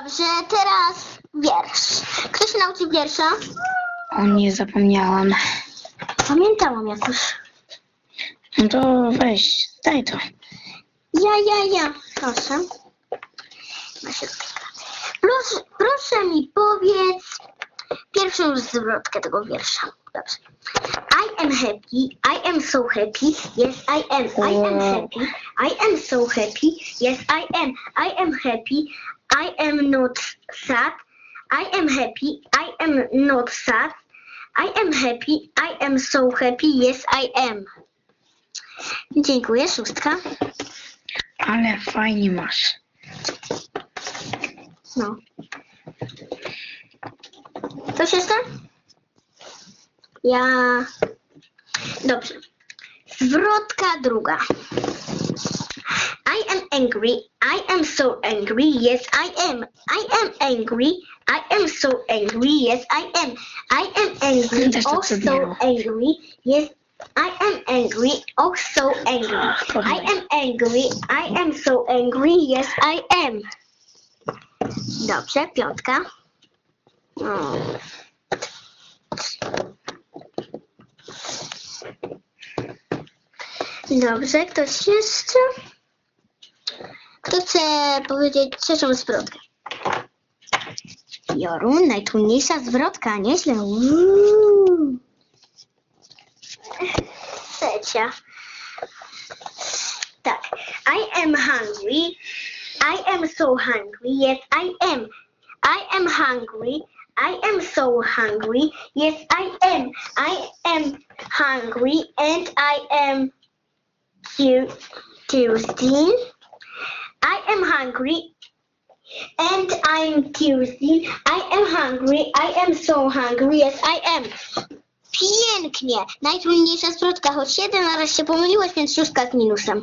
Dobrze, teraz wiersz. Kto się nauczy wiersza? O nie, zapomniałam. Pamiętałam jakoś. No to weź, daj to. Ja, ja, ja. Proszę. Proszę, proszę mi powiedz pierwszą zwrotkę tego wiersza. Dobrze. I am happy. I am so happy. Yes, I am. I am happy. I am so happy. Yes, I am. I am happy. I am not sad. I am happy. I am not sad. I am happy. I am so happy. Yes, I am. Dziękuję, szóstka. Ale fajnie masz. No. Coś jeszcze? Ja. Dobrze. Zwrotka druga. I am angry. I am so angry. Yes, I am. I am angry. I am so angry. Yes, I am. I am angry. Też tak Oh, so zrobiłam. angry. Yes, I am angry. Oh, so angry. I am angry. I am so angry. Yes, I am. Dobrze, piątka. O. Dobrze, ktoś jeszcze? Kto chce powiedzieć trzecią zwrotkę? Jorun, najtrudniejsza zwrotka, nieźle. Uuu. Trzecia. Tak. I am hungry. I am so hungry. Yes, I am. I am hungry. I am so hungry. Yes, I am. I am hungry and I am Tuesday. I am hungry and I'm Tuesday. I am hungry. I am so hungry. Yes, I am. Pięknie. Najtrudniejsza zwrotka, choć jeden raz się pomyliłeś, więc szóstka z minusem.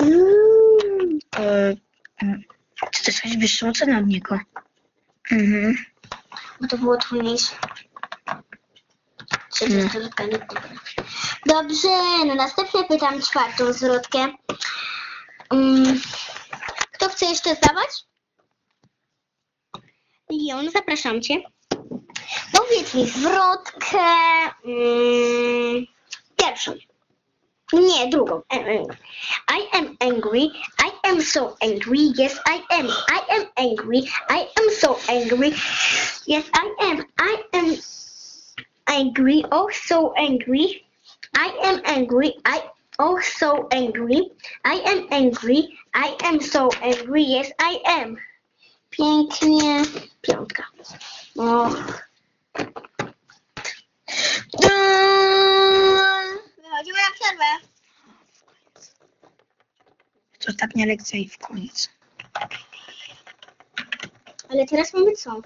Mm. E, mm, ty dostałeś wyższą ocenę od niego. Mhm. Bo to było trudniejsze. Trzecia zwrotka nie. Dobrze, no następnie pytam czwartą zwrotkę. Kto chce jeszcze zdawać? Jon, zapraszam cię. Powiedz mi zwrotkę mm, pierwszą. Nie, drugą. I am angry. I am so angry. Yes, I am. I am angry. I am so angry. Yes, I am. I am angry. Oh, so angry. I am angry. I oh so angry. I am angry. I am so angry. Yes, I am. Pięknie. Piątka. O. Wychodzimy na przerwę. To ostatnia lekcja i w koniec. Ale teraz mamy co?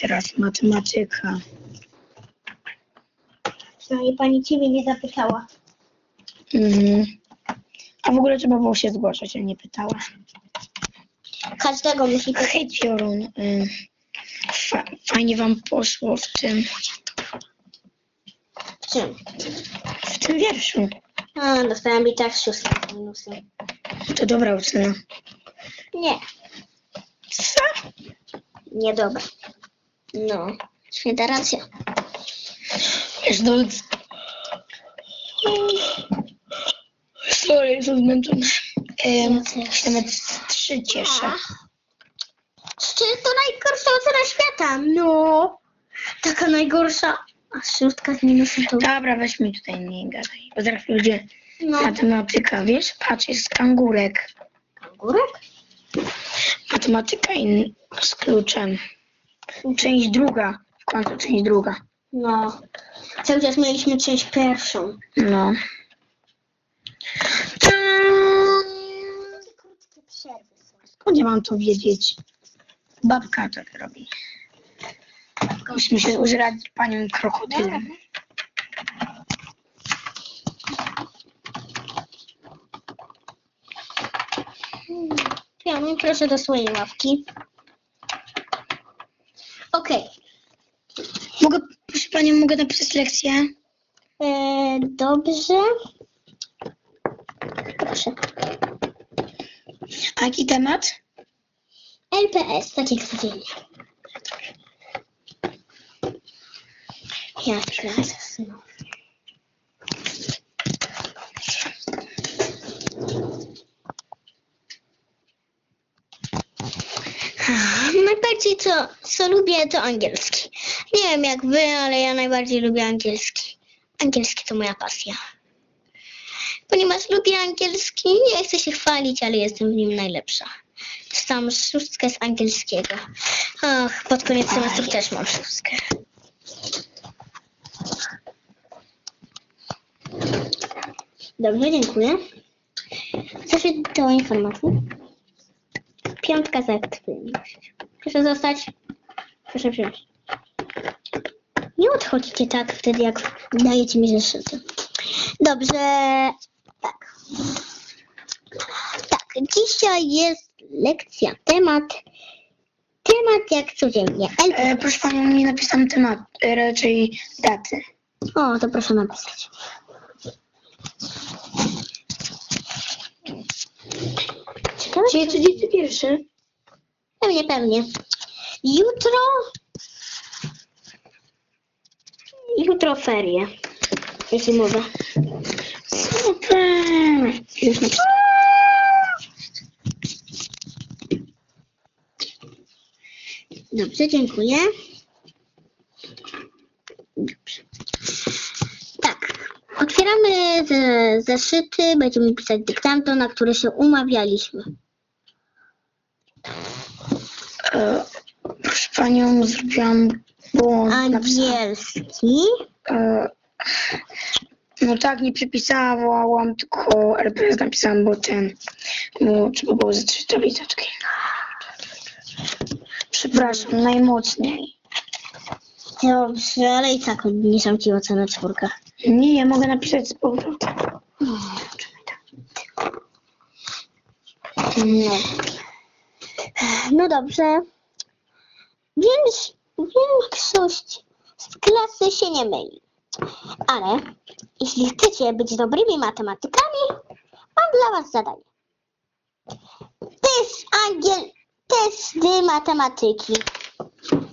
Teraz matematyka. Przynajmniej pani ciebie nie zapytała. Mhm. A w ogóle trzeba było się zgłaszać, a nie pytała. Każdego musi pytać. Hej, Piorun. y, Fa fajnie wam poszło w tym, Czym? w tym wierszu. A, dostałem i tak szóstkę z minusem. To dobra ocena. Nie, Co? niedobra. No, święta racja. Wiesz, no... Sorry, jestem zmęczony. Um, nawet trzy cieszę. Czy to najgorsza ocena świata? No, taka najgorsza. A szóstka z minusem to... Dobra, weź mi tutaj nie gadaj. Bo zaraz ludzie No, matematyka, wiesz? Patrz, jest kangurek. kangurek? Matematyka i z kluczem. Część druga. W końcu część druga. No, cały czas mieliśmy część pierwszą. No. Krótkie przerwy są. Skąd ja mam to wiedzieć? Babka tak robi. Musimy się uzradzić panią krokodylem. Pianu, proszę do swojej ławki. Okej, Mogę, mogę napisać lekcję? e, dobrze. Proszę. A jaki temat? LPS, tak jak codziennie. Ja teraz, no. Najbardziej co, co lubię to angielski. Nie wiem jak wy, ale ja najbardziej lubię angielski. Angielski to moja pasja. Ponieważ lubię angielski, nie chcę się chwalić, ale jestem w nim najlepsza. Dostałam szóstkę z angielskiego. Ach, pod koniec semestru też mam szóstkę. Dobrze, dziękuję. Zaszedł do informacji. Piątka za aktywność. Proszę zostać. Proszę wziąć. Nie odchodźcie tak wtedy, jak dajecie mi zeszyty. Dobrze. Tak. Tak, dzisiaj jest lekcja. Temat. Temat jak codziennie. E, proszę panią, nie napisałem temat, e, raczej daty. O, to proszę napisać. Ciekawe, Dzisiaj czy... 31. Pewnie, pewnie. Jutro... Jutro ferie. Zimowe. Super. Już napisałem. Dobrze, dziękuję. Dobrze. Tak. Otwieramy ze, zeszyty, będziemy pisać dyktanto, na które się umawialiśmy. E, proszę panią, zrobiłam napisałam- Angielski. E, no tak, nie przepisałam, tylko LPS napisałam, bo ten, bo trzeba było zacząć tabliczeczki. Przepraszam, najmocniej. Dobrze, ale i tak obniżam ci ocenę czwórka. Nie, ja mogę napisać z powrotem. No. No dobrze. Więks- większość z klasy się nie myli. Ale jeśli chcecie być dobrymi matematykanami, mam dla was zadanie. Test angiel... Testy matematyki.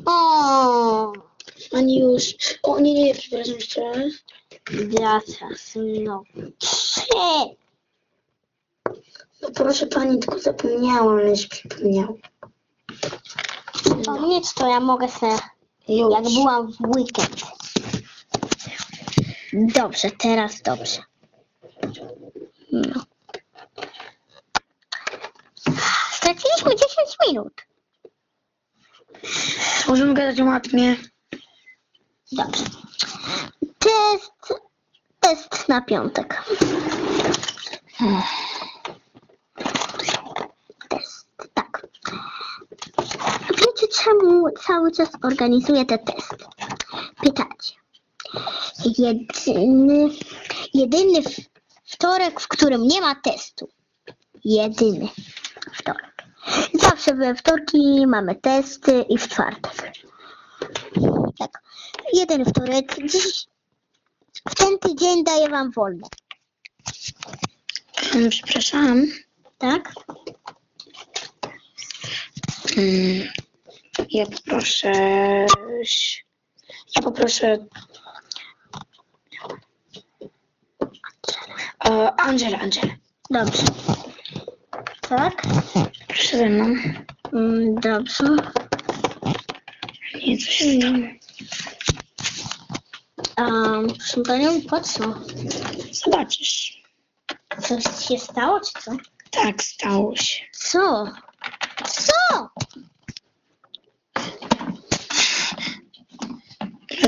O, Pani już. O nie, nie, przepraszam jeszcze raz. teraz no. Trzy. No proszę pani, tylko zapomniałam, ale się przypomniał. Pomnieć to ja mogę se Już. jak byłam w weekend. Dobrze, teraz dobrze. No. Straciliśmy 10 minut. Możemy gadać matmie. Dobrze. Test, test na piątek. Test, tak. Wiecie czemu cały czas organizuję te testy? Pytacie. Jedyny, jedyny wtorek, w którym nie ma testu. Jedyny wtorek. Zawsze we wtorki mamy testy i w czwartek. Tak. Jeden wtorek. Dziś w ten tydzień daję wam wolne. Przepraszam. Tak? Mm, Ja poproszę. Ja poproszę. E, Angela, Angela. Dobrze. Tak? Proszę ze mną. Mm, Dobrze. Nie, coś się stało. Um, proszę panią, po co? Zobaczysz. Coś się stało, czy co? Tak, stało się. Co? Co?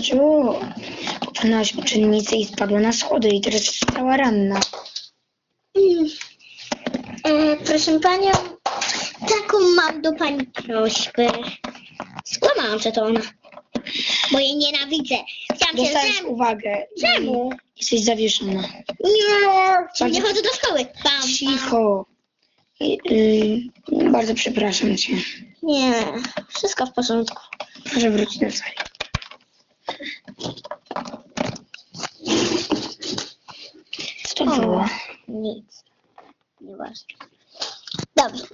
Dlaczego popłynęłaś uczennicę i spadła na schody i teraz jest cała ranna? Mm. E, proszę panią, taką mam do pani prośbę. Skłamałam, że to ona. Bo jej nienawidzę. Chciałam się Dostajesz zem... uwagę. Czemu? Jesteś zawieszona. Nie, nie chodzę do szkoły. Bam, bam. Cicho. Y, bardzo przepraszam cię. Nie, wszystko w porządku. Proszę wrócić na salę. Co to było? Nic. Nieważne. Dobrze.